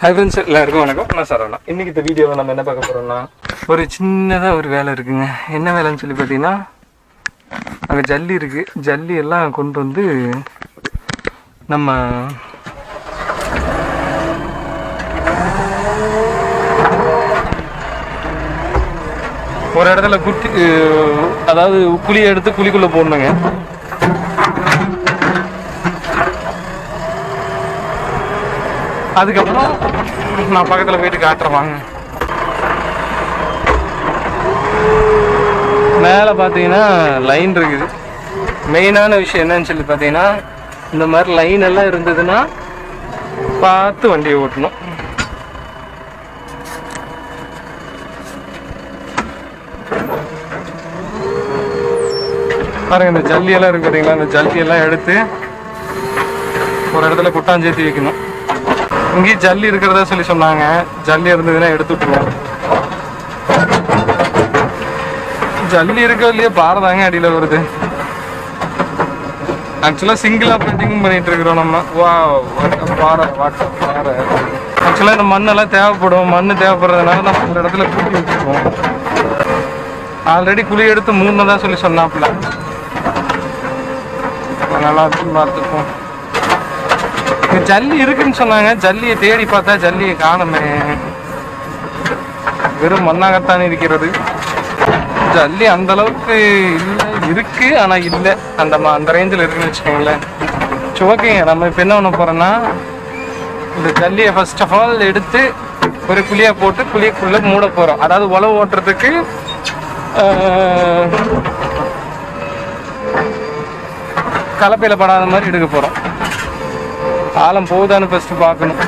Hi friends எல்லாருக்கும் வணக்கம். நான் சரவணா. இன்னைக்கு இந்த வீடியோவில் நம்ம என்ன பார்க்க போகிறோம்னா ஒரு சின்னதாக ஒரு வேலை இருக்குங்க. என்ன வேலைன்னு சொல்லி பார்த்தீங்கன்னா அங்கே ஜல்லி இருக்குது ஜல்லி எல்லாம் கொண்டு வந்து நம்ம ஒரு இடத்துல குட்டி அதாவது குழியை எடுத்து குழிக்குள்ளே போடணுங்க. அதுக்கப்புறம் நான் பக்கத்தில் போயிட்டு காட்டுறேன் வாங்க மேலே பார்த்தீங்கன்னா லைன் இருக்குது. மெயினான விஷயம் என்னன்னு சொல்லி பார்த்தீங்கன்னா இந்த மாதிரி லைன் எல்லாம் இருந்ததுன்னா பார்த்து வண்டியை ஓட்டணும். பாருங்க இந்த ஜல்லியெல்லாம் இருக்கு பார்த்தீங்களா இந்த ஜல்லியெல்லாம் எடுத்து ஒரு இடத்துல குட்டாஞ்சேத்தி வைக்கணும். இங்கேயும் ஜல்லி இருக்கிறதா சொல்லி சொன்னாங்க. ஜல்லி இருந்ததுன்னா எடுத்துட்டுருவோம் ஜல்லி இருக்கோ இல்லையோ பாறை தாங்க அடியில் வருது. ஆக்சுவலாக சிங்கிள் ஆப்ரேட்டிங்கும் பண்ணிட்டு இருக்கிறோம் நம்ம. வா பாறை வாட்டர் பாறை. ஆக்சுவலாக இந்த மண்ணெல்லாம் தேவைப்படும். மண் தேவைப்படுறதுனால நம்ம ஒரு இடத்துல குழி வச்சுருவோம் ஆல்ரெடி குழி எடுத்து மூணு தான் சொல்லி சொன்னாப்புல. நல்லா பார்த்துப்போம். ஜல்லி இருக்குன்னு சொன்னாங்க. ஜல்லியை தேடி பார்த்தா ஜல்லியை காணுமே. வெறும் மண்ணாகத்தான் இருக்கிறது. ஜல்லி அந்த அளவுக்கு இல்லை இருக்கு ஆனா இல்லை. அந்த ம- அந்த ரேஞ்சில் இருக்குன்னு வச்சுக்கோங்களேன். சரி, ஓகேங்க நம்ம இப்போ என்ன பண்ண போறோம்னா இந்த ஜல்லியை ஃபர்ஸ்ட் ஆஃப் ஆல் எடுத்து ஒரு குழியா போட்டு குழிக்குள்ள மூட போறோம். அதாவது உழவு ஓட்டுறதுக்கு கலப்பையில் கலப்பையில படாத மாதிரி எடுக்க போறோம். ஆழம் போகுதான்னு ஃபர்ஸ்ட் பார்க்கணும்.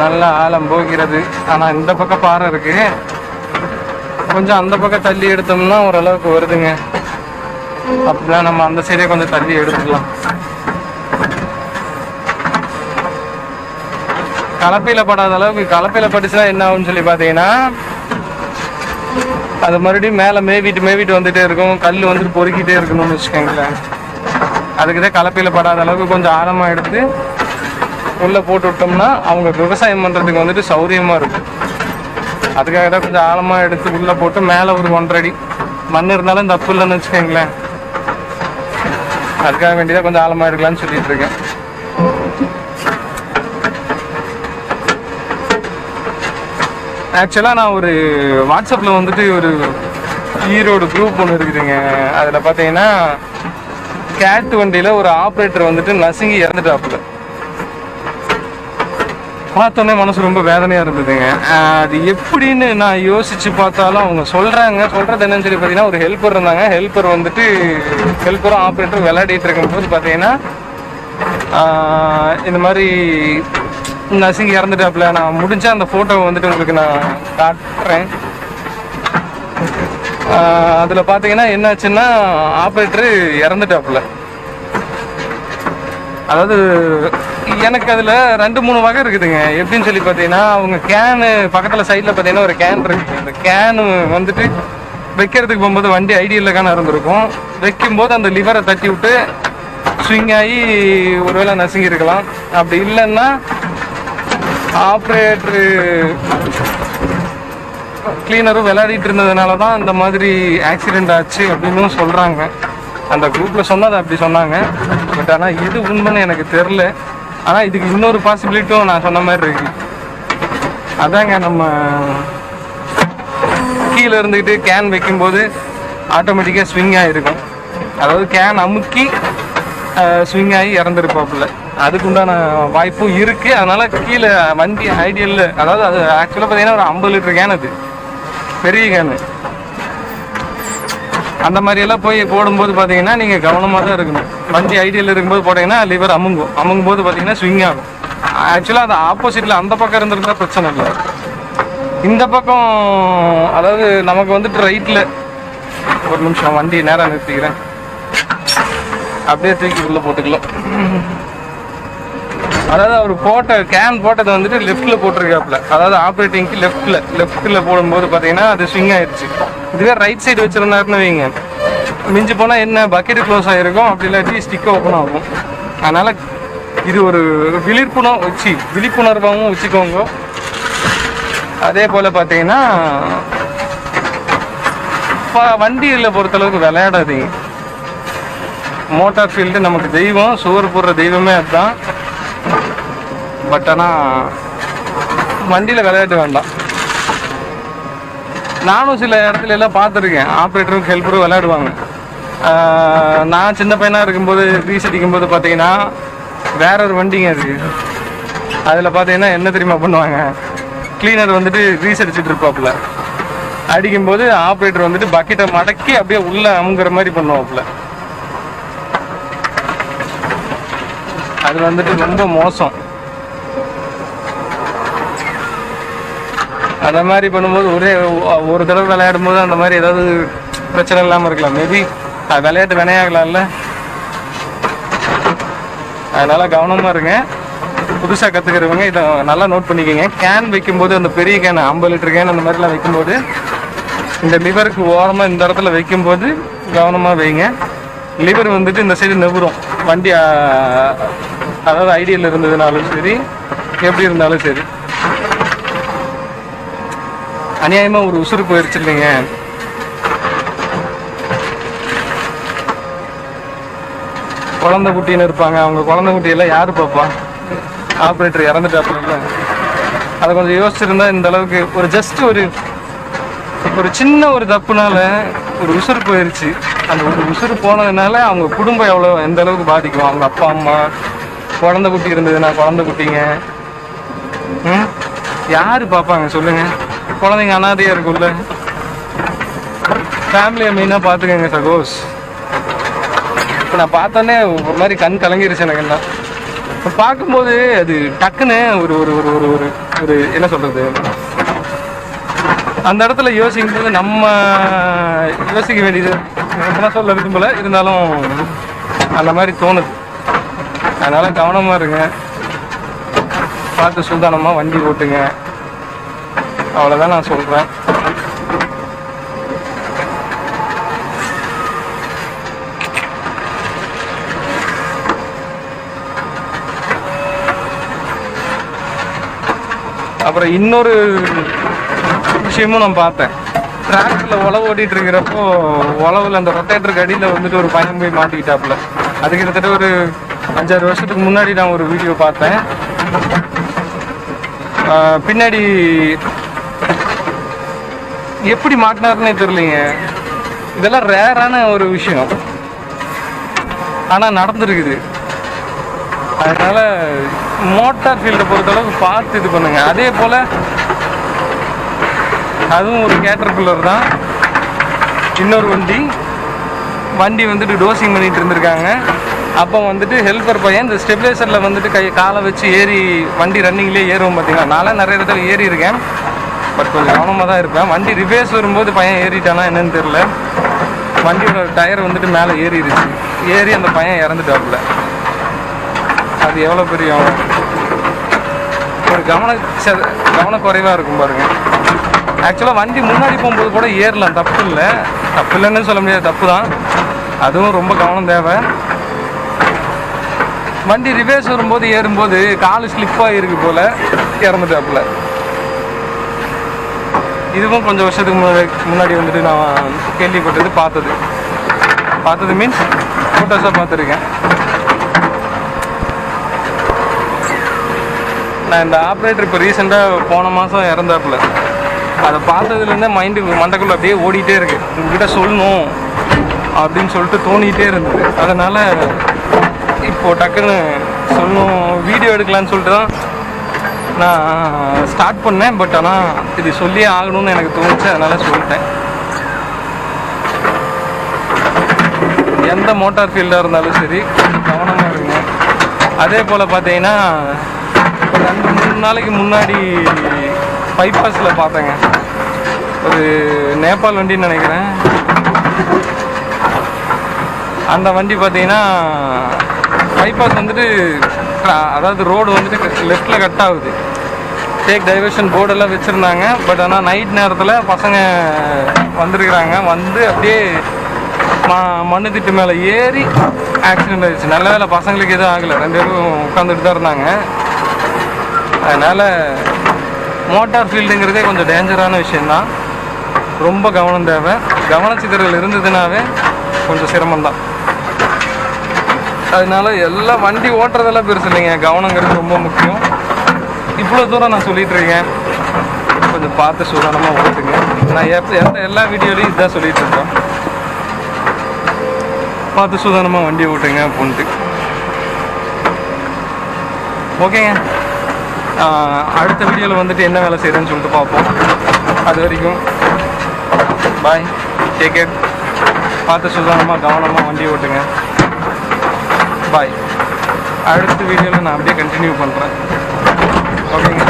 நல்ல ஆழம் போகிறது. ஆனால் இந்த பக்கம் பாறை இருக்கு. கொஞ்சம் அந்த பக்கம் தள்ளி எடுத்தோம்னா ஓரளவுக்கு வருதுங்க. அப்படிலாம் நம்ம அந்த சைடே கொஞ்சம் தள்ளி எடுத்துக்கலாம். கலப்பையில் படாத அளவுக்கு கலப்பையில் பட்டுச்சுன்னா என்ன ஆகும்னு சொல்லி பார்த்தீங்கன்னா அது மறுபடியும் மேலே மேவிட்டு மேவிட்டு வந்துட்டே இருக்கும். கல் வந்துட்டு பொறுக்கிட்டே இருக்கணும்னு வச்சுக்கோங்களேன். அதுக்கு தான் கலப்பையில் படாத அளவுக்கு கொஞ்சம் ஆழமாக எடுத்து உள்ளே போட்டு விட்டோம்னா அவங்க விவசாயம் பண்ணுறதுக்கு வந்துட்டு சௌரியமாக இருக்கும். அதுக்காக தான் கொஞ்சம் ஆழமாக எடுத்து உள்ளே போட்டு மேலே ஒரு ஒன்றரை அடி மண் இருந்தாலும் தப்பு இல்லைன்னு வச்சுக்கோங்களேன். அதுக்காக வேண்டியதாக கொஞ்சம் ஆழமாக இருக்கலாம்னு சொல்லிட்டு இருக்கேன். ஆக்சுவலாக நான் ஒரு வாட்ஸ்அப்பில் வந்துட்டு ஒரு ஈரோடு குரூப் ஒன்று இருக்குதுங்க அதில் பார்த்தீங்கன்னா கேட் வண்டியில் ஒரு ஆப்ரேட்டர் வந்துட்டு நசுங்கி இறந்துட்டாப்புல. பார்த்தோன்னே மனசு ரொம்ப வேதனையாக இருந்ததுங்க. அது எப்படின்னு நான் யோசித்து பார்த்தாலும் அவங்க சொல்கிறாங்க சொல்கிறது என்னன்னு சொல்லி பார்த்தீங்கன்னா ஒரு ஹெல்ப்பர் இருந்தாங்க. ஹெல்ப்பர் வந்துட்டு ஹெல்ப்பரும் ஆப்ரேட்டரும் விளையாடிட்டு இருக்கும்போது பார்த்தீங்கன்னா இந்த மாதிரி நசுங்கி இறந்துட்டாப்புல நான் முடிஞ்ச அந்த ஃபோட்டோவை வந்துட்டு உங்களுக்கு நான் காட்டுறேன். அதில் பார்த்தீங்கன்னா என்னாச்சுன்னா ஆப்ரேட்டரு இறந்துட்டாப்புல அதாவது எனக்கு அதில் ரெண்டு மூணு வகை இருக்குதுங்க. எப்படின்னு சொல்லி பார்த்தீங்கன்னா அவங்க கேனு பக்கத்தில் சைடில் பார்த்தீங்கன்னா ஒரு கேன் இருக்கு. அந்த கேனு வந்துட்டு வைக்கிறதுக்கு போகும்போது வண்டி ஐடியில் கேன இருந்திருக்கும். வைக்கும்போது அந்த லிவரை தட்டி விட்டு ஸ்விங் ஆகி ஒருவேளை நசுங்கி இருக்கலாம் அப்படி இல்லைன்னா ஆப்ரேட்டரு கிளீனரும் விளையாடிட்டு இருந்ததுனால தான் இந்த மாதிரி ஆக்சிடென்ட் ஆச்சு அப்படின்னு சொல்கிறாங்க அந்த குரூப்பில் சொன்னது அப்படி சொன்னாங்க. பட் ஆனால் இது உண்மைன்னு எனக்கு தெரில ஆனால் இதுக்கு இன்னொரு பாசிபிலிட்டியும் நான் சொன்ன மாதிரி இருக்கு. அதாங்க நம்ம கீழே இருந்துக்கிட்டு கேன் வைக்கும்போது ஆட்டோமேட்டிக்காக ஸ்விங் ஆகிருக்கும் அதாவது கேன் அமுக்கி ஸ்விங் ஆகி இறந்துருப்பாப்புல. அதுக்குண்டான வாய்ப்பும் இருக்குது அதனால் கீழே வண்டி ஐடியல் அதாவது அது ஆக்சுவலாக பார்த்தீங்கன்னா ஒரு ஐம்பது லிட்டர் கேன் அது. பெரிய கேனு அந்த மாதிரியெல்லாம் போய் போடும்போது பார்த்தீங்கன்னா நீங்கள் கவனமாக தான் இருக்கணும். வண்டி ஐடியல் இருக்கும்போது போட்டிங்கன்னா லிவர் அமுங்கும். அமுங்கும் போது பார்த்தீங்கன்னா ஸ்விங் ஆகும் ஆக்சுவலாக அது ஆப்போசிட்டில் அந்த பக்கம் இருந்திருந்தா பிரச்சனை இல்லை. இந்த பக்கம் அதாவது நமக்கு வந்துட்டு ரைட்டில் ஒரு நிமிஷம் வண்டி நேரம் நிறுத்திக்கிறேன். அப்படியே தூக்கி உள்ள போட்டுக்கலாம். அதாவது அவர் போட்ட கேன் போட்டது வந்துட்டு லெஃப்ட்ல போட்டிருக்காப்புல. அதாவது ஆப்ரேட்டிங்க்கு லெஃப்ட்ல லெஃப்ட்ல போடும்போது பார்த்தீங்கன்னா அது ஸ்விங் ஆயிடுச்சு. இதுவே ரைட் சைடு வச்சிருந்தாருன்னு வைங்க. மிஞ்சி போனால் என்ன பக்கெட் க்ளோஸ் ஆகிருக்கும் அப்படி இல்லாட்டி ஸ்டிக் ஓப்பன் ஆகும். அதனால இது ஒரு விழிப்புணர்வு வச்சு விழிப்புணர்வாகவும் வச்சுக்கோங்க. அதே போல் பார்த்தீங்கன்னா ப- வண்டியில் பொறுத்தளவுக்கு விளையாடாதீங்க. மோட்டார் ஃபீல்டு நமக்கு தெய்வம் சுவர் போடுற தெய்வமே அதுதான். பட் ஆனால் வண்டியில் விளையாட்டு வேண்டாம். நானும் சில இடத்துல எல்லாம் பார்த்துருக்கேன். ஆப்ரேட்டரும் ஹெல்ப்பரும் விளையாடுவாங்க. நான் சின்ன பையனாக இருக்கும்போது ரீஸ் அடிக்கும்போது பார்த்தீங்கன்னா வேற ஒரு வண்டிங்க அது. அதில் பார்த்தீங்கன்னா என்ன தெரியுமா பண்ணுவாங்க? கிளீனர் வந்துட்டு ரீஸ் அடிச்சுட்டு இருப்பாப்புல. அடிக்கும்போது ஆப்ரேட்டர் வந்துட்டு பக்கெட்டை மடக்கி அப்படியே உள்ளே அமுங்குற மாதிரி பண்ணுவாப்புல. அது வந்துட்டு ரொம்ப மோசம். அந்த மாதிரி பண்ணும்போது ஒரே ஒரு தடவை விளையாடும் போது அந்த மாதிரி ஏதாவது பிரச்சனை இல்லாமல் இருக்கலாம். மேபி அது விளையாட்டு வினையாகலாம்ல. அதனால கவனமாக இருங்க. புதுசாக கற்றுக்கிறவங்க இதை நல்லா நோட் பண்ணிக்கோங்க. கேன் வைக்கும்போது அந்த பெரிய கேன் ஐம்பது லிட்டர் கேன் அந்த மாதிரிலாம் வைக்கும்போது இந்த லிவருக்கு ஓரமாக இந்த இடத்துல வைக்கும்போது கவனமாக வைங்க. லிவர் வந்துட்டு இந்த சைடு நெவுரும். வண்டி அதாவது ஐடியில் இருந்ததுனாலும் சரி எப்படி இருந்தாலும் சரி. அநியாயமாக ஒரு உசுறு போயிடுச்சு இல்லைங்க. குழந்தை குட்டின்னு இருப்பாங்க. அவங்க குழந்தை குட்டியெல்லாம் யார் பார்ப்பா? ஆப்ரேட்டர் இறந்துட்டாப்புல அதை கொஞ்சம் யோசிச்சிருந்தா இந்த அளவுக்கு ஒரு ஜஸ்ட் ஒரு ஒரு சின்ன ஒரு தப்புனால ஒரு உசுறு போயிருச்சு. அந்த ஒரு உசுறு போனதுனால அவங்க குடும்பம் எவ்வளோ எந்த அளவுக்கு பாதிக்கும்? அவங்க அப்பா அம்மா குழந்த குட்டி இருந்ததுண்ணா குழந்த குட்டிங்க. ம்? யாரு பார்ப்பாங்க சொல்லுங்க. குழந்தைங்க அனாதையா இருக்கும்ல. ஃபேமிலியை மெயினாக பார்த்துக்கங்க சகோஸ். இப்போ நான் பார்த்தோன்னே ஒரு மாதிரி கண் கலங்கிருச்சு எனக்கு எல்லாம். இப்போ பார்க்கும்போது அது டக்குன்னு ஒரு ஒரு ஒரு ஒரு ஒரு ஒரு என்ன சொல்கிறது அந்த இடத்துல யோசிக்கும் போது நம்ம யோசிக்க வேண்டியது. என்ன சொல்ல விரும்பல இருந்தாலும் அந்த மாதிரி தோணுது. அதனால கவனமா இருங்க. பார்த்து சூதானமாக வண்டி ஓட்டுங்க. அவ்வளோதான் நான் சொல்கிறேன் அப்புறம் இன்னொரு விஷயமும் நான் பார்த்தேன். டிராக்டர்ல உழவு ஓட்டிட்டு இருக்கிறப்போ உழவுல அந்த ரொட்டேட்டருக்கு அடியில் வந்துட்டு ஒரு பையன் போய் மாட்டிக்கிட்டாப்புல. அது கிட்டத்தட்ட ஒரு அஞ்சாறு வருஷத்துக்கு முன்னாடி நான் ஒரு வீடியோ பார்த்தேன். பின்னாடி எப்படி மாட்டினாருன்னே தெரியலைங்க. இதெல்லாம் ரேரான ஒரு விஷயம். ஆனால் நடந்துருக்குது. அதனால் மோட்டார் ஃபீல்டை பொறுத்தளவுக்கு பார்த்து இது பண்ணுங்கள் அதே போல் அதுவும் ஒரு கேட்டர் பில்லர் தான். இன்னொரு வண்டி. வண்டி வந்துட்டு டோசிங் பண்ணிகிட்டு இருந்திருக்காங்க. அப்போ வந்துட்டு ஹெல்ப்பர் பையன் இந்த ஸ்டெபிலைசரில் வந்துட்டு கை காலை வச்சு ஏறி வண்டி ரன்னிங்லேயே ஏறுவோம் பார்த்தீங்களா? நானும் நிறைய இடத்துல ஏறி இருக்கேன் பட் கொஞ்சம் கவனமாக தான் இருப்பேன். வண்டி ரிவேர்ஸ் வரும்போது பையன் ஏறிட்டானா என்னன்னு தெரில வண்டியோட டயர் வந்துட்டு மேலே ஏறிடுச்சு ஏறி அந்த பையன் இறந்துட்டாப்புல. அது எவ்வளோ பெரிய ஒரு கவன செ- கவனக்குறைவாக இருக்கும் பாருங்க. ஆக்சுவலாக வண்டி முன்னாடி போகும்போது கூட ஏறலாம். தப்பு இல்லை. தப்பு இல்லைன்னு சொல்ல முடியாது. தப்பு தான். அதுவும் ரொம்ப கவனம் தேவை. வண்டி ரிவேர்ஸ் வரும்போது ஏறும்போது காலு ஸ்லிப்பாக இருக்கு போல் இறந்துட்டாப்புல. இதுவும் கொஞ்சம் வருஷத்துக்கு முன்னாடி முன்னாடி வந்துட்டு நான் கேள்விப்பட்டது பார்த்தது. பார்த்தது மீன்ஸ் ஃபோட்டோஸாக பார்த்துருக்கேன். நான் இந்த ஆப்ரேட்டர் இப்போ ரீசெண்டாக போன மாதம் இறந்தாப்புல. அதை பார்த்ததுலேருந்தே மைண்டு மண்டக்குள்ளே அப்படியே ஓடிட்டே இருக்கு. உங்ககிட்ட சொல்லணும் அப்படின்னு சொல்லிட்டு தோணிகிட்டே இருந்தது. அதனால் இப்போ டக்குன்னு சொல்லணும் வீடியோ எடுக்கலான்னு சொல்லிட்டு தான் நான் ஸ்டார்ட் பண்ணேன். பட் ஆனால் இது சொல்லியே ஆகணும்னு எனக்கு தோணுச்சு. அதனால் சொல்லிட்டேன். எந்த மோட்டார் ஃபீல்டாக இருந்தாலும் சரி கவனமாக இருங்க. அதே போல் பார்த்தீங்கன்னா ஒரு ரெண்டு மூணு நாளைக்கு முன்னாடி பைபாஸில் பார்த்தேங்க. ஒரு நேபாள் வண்டின்னு நினைக்கிறேன். அந்த வண்டி பார்த்தீங்கன்னா பைபாஸ் வந்துட்டு அதாவது ரோடு வந்துட்டு லெஃப்டில் கட் ஆகுது. டேக் டைவர்ஷன் போர்டெல்லாம் வச்சுருந்தாங்க. பட் ஆனால் நைட் நேரத்தில் பசங்க வந்திருக்கிறாங்க. வந்து அப்படியே ம மண்ணு திட்டு மேலே ஏறி ஆக்சிடென்ட் ஆயிடுச்சு. நல்ல வேலை பசங்களுக்கு எதுவும் ஆகலை. ரெண்டு பேரும் உட்காந்துட்டு தான் இருந்தாங்க. அதனால் மோட்டார் ஃபீல்டுங்கிறதே கொஞ்சம் டேஞ்சரான விஷயந்தான் ரொம்ப கவனம் தேவை. கவனச்சிதறல் இருந்ததுனாவே கொஞ்சம் சிரமம்தான். அதனால எல்லாம் வண்டி ஓட்டுறதெல்லாம் பெருசு இல்லைங்க. கவனங்கிறது ரொம்ப முக்கியம். இவ்வளோ தூரம் நான் சொல்லிட்டு இருக்கேன். கொஞ்சம் பார்த்து சுதாரணமாக ஓட்டுங்க. நான் எப்போ எந்த எல்லா வீடியோலையும் இதுதான் சொல்லிட்டு இருக்கேன் பார்த்து சூதானமாக வண்டி ஓட்டுங்க அப்படின்ட்டு. ஓகேங்க. அடுத்த வீடியோவில் வந்துட்டு என்ன வேலை செய்கிறேன்னு சொல்லிட்டு பார்ப்போம். அது வரைக்கும். பாய் டேக் கேர் பார்த்து சுதாரணமாக கவனமாக வண்டி ஓட்டுங்க. பாய் அடுத்த வீடியோவில் நான் அப்படியே கண்டினியூ பண்ணுறேன் ஓகேங்க